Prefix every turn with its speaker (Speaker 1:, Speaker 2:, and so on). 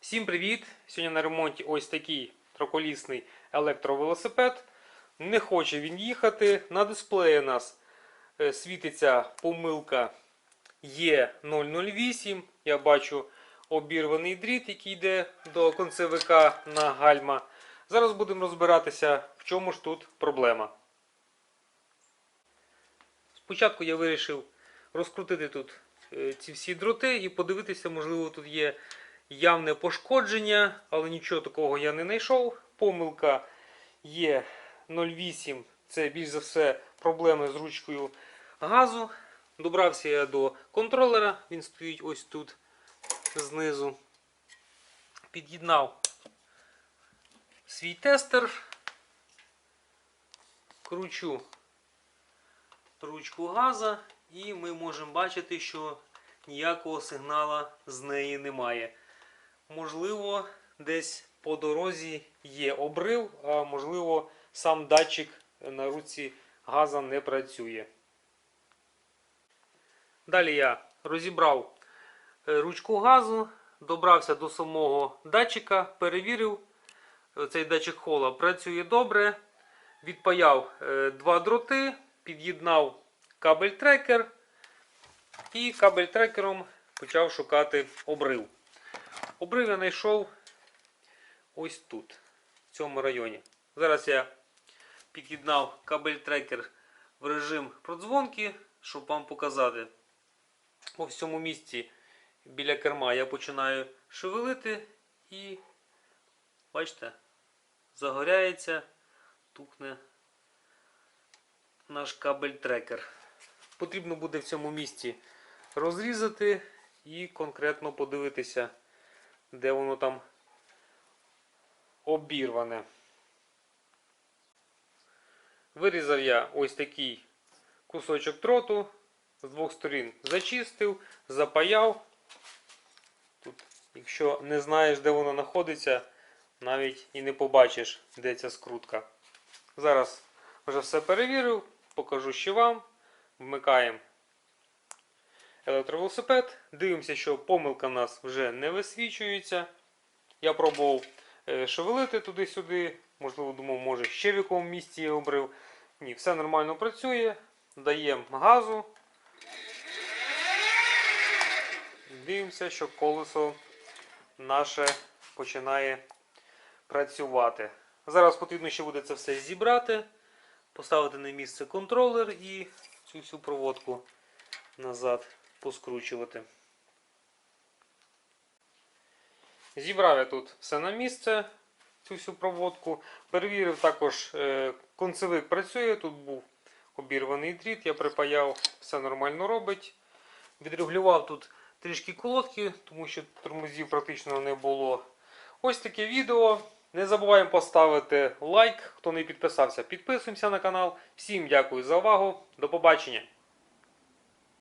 Speaker 1: Всім привіт! Сьогодні на ремонті ось такий троколісний електровелосипед. Не хоче він їхати. На дисплеї у нас е, світиться помилка Е008. Я бачу обірваний дріт, який йде до концевика на гальма. Зараз будемо розбиратися, в чому ж тут проблема. Спочатку я вирішив розкрутити тут е, ці всі дроти і подивитися, можливо, тут є явне пошкодження, але нічого такого я не знайшов. Помилка є 0,8. Це більш за все проблеми з ручкою газу. Добрався я до контролера, він стоїть ось тут знизу. Під'єднав свій тестер. Кручу ручку газа і ми можемо бачити, що ніякого сигнала з неї немає. Можливо, десь по дорозі є обрив, а можливо, сам датчик на руці газа не працює. Далі я розібрав е, ручку газу, добрався до самого датчика, перевірив, цей датчик хола працює добре. Відпаяв е, два дроти, під'єднав кабель трекер і кабель трекером почав шукати обрив. Обрив я знайшов ось тут, в цьому районі. Зараз я під'єднав кабель трекер в режим продзвонки, щоб вам показати. Ось в цьому місці біля керма я починаю шевелити і, бачите, загоряється, тухне наш кабель трекер. Потрібно буде в цьому місці розрізати і конкретно подивитися, де воно там обірване. Вирізав я ось такий кусочок дроту, з двох сторін зачистив, запаяв. Тут, якщо не знаєш, де воно знаходиться, навіть і не побачиш, де ця скрутка. Зараз вже все перевірив, покажу ще вам. Вмикаємо електровелосипед. Дивимося, що помилка в нас вже не висвічується. Я пробував е, шевелити туди-сюди. Можливо, думав, може ще в якому місці я обрив. Ні, все нормально працює. Даємо газу. Дивимося, що колесо наше починає працювати. Зараз потрібно ще буде це все зібрати, поставити на місце контролер і цю всю проводку назад поскручувати. Зібрав я тут все на місце, цю всю проводку. Перевірив також, е, концевик працює, тут був обірваний дріт, я припаяв, все нормально робить. Відрегулював тут трішки колодки, тому що тормозів практично не було. Ось таке відео. Не забуваємо поставити лайк, хто не підписався, підписуємося на канал. Всім дякую за увагу. До побачення!